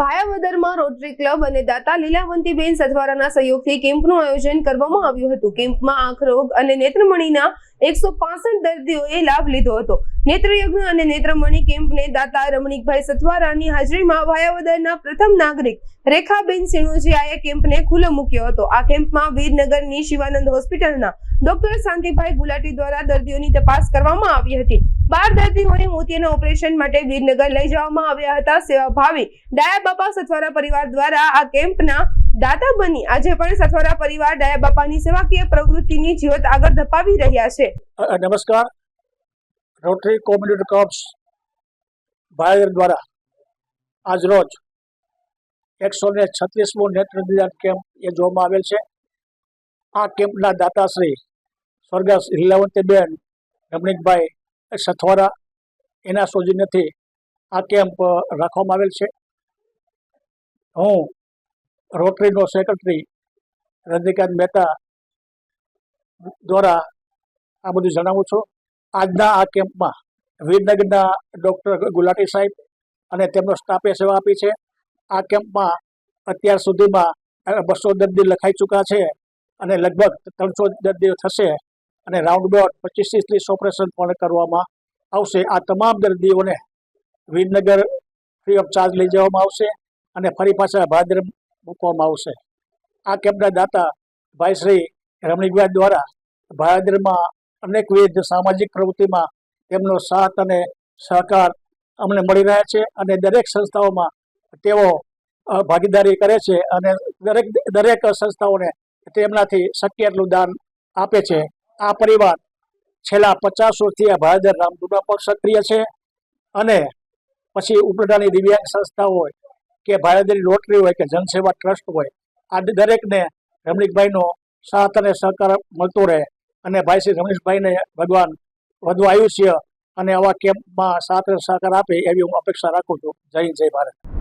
ભાયાવદરમાં rotary club અને દાતા લીલાવંતીબેન સથવારાના સહયોગથી કેમ્પનું આયોજન કરવામાં આવ્યું હતું. કેમ્પમાં આંખ રોગ અને નેત્રમણીના એકસો દર્દીઓએ લાભ લીધો હતો. નેત્રયજ્ઞ અને નેત્રમણી કેમ્પને દાતા રમણીકભાઈ સથવારાની હાજરીમાં ભાયાવદરના પ્રથમ નાગરિક રેખાબેન સિણોજીયાએ કેમ્પને ખુલ્લો મૂક્યો હતો. આ કેમ્પમાં વીરનગરની શિવાનંદ હોસ્પિટલના ડોક્ટર શાંતિભાઈ ગુલાટી દ્વારા દર્દીઓની તપાસ કરવામાં આવી હતી. બાર દર્દીઓને મોતિયાના ઓપરેશન માટે વીરનગર લઈ જવામાં આવ્યા હતા. સેવાભાવી ડાયા બાપા સથવારા પરિવાર દ્વારા આ કેમ્પના દાતા બની. આજે પણ સથવારા પરિવાર ડાયા બાપાની સેવાકીય પ્રવૃત્તિની જીવત આગળ ધપાવી રહ્યા છે. નમસ્કાર. રોટરી કોમ્યુનિટી ક્લબ્સ ભાયર દ્વારા આજ રોજ એકસો ને છત્રીસમો નેત્ર નિદાન કેમ્પ એ જોવામાં આવેલ છે. આ કેમ્પના દાતાશ્રી સ્વર્ગસ્થ લીલાવંતીબેન રમણીકભાઈ સથવારા એના સૌજન્યથી આ કેમ્પ રાખવામાં આવેલ છે. હું રોટરીનો સેક્રેટરી રજનીકાંત મહેતા દ્વારા આ બધું જણાવું છું. આજના આ કેમ્પમાં વીરનગરના ડૉક્ટર ગુલાટી સાહેબ અને તેમનો સ્ટાફે સેવા આપી છે. આ કેમ્પમાં અત્યાર સુધીમાં બસો દર્દી લખાઈ ચૂક્યા છે અને લગભગ ત્રણસો દર્દીઓ થશે. અને રાઉન્ડ બોટ પચીસથી ત્રીસ ઓપરેશન પણ કરવામાં આવશે. આ તમામ દર્દીઓને વીરનગર ફ્રી ઓફ ચાર્જ લઈ જવામાં આવશે અને ફરી પાછા ભાદર મૂકવામાં આવશે. આ કેમ્પના દાતા ભાઈ શ્રી રમણીભાઈ દ્વારા ભાદરમાં અનેકવિધ સામાજિક પ્રવૃત્તિમાં તેમનો સાથ અને સહકાર અમને મળી રહ્યા છે અને દરેક સંસ્થાઓમાં તેઓ ભાગીદારી કરે છે અને દરેક દરેક સંસ્થાઓને તેમનાથી શક્ય એટલું દાન આપે છે. આ પરિવાર છેલ્લા પચાસ વર્ષથી આ ભાદર રામદુરા પર સક્રિય છે. અને પછી ઉપરડાની દિવ્યાંગ સંસ્થા હોય કે ભાયદરી રોટરી હોય કે જનસેવા ટ્રસ્ટ હોય, આ દરેકને રમણીકભાઈનો સાથ અને સહકાર મળતો રહે. અને ભાઈ શ્રી રમેશભાઈને ભગવાન વધુ આયુષ્ય અને આવા કેમ્પમાં સાથ સહકાર આપે એવી હું અપેક્ષા રાખું છું. જય જય ભારત.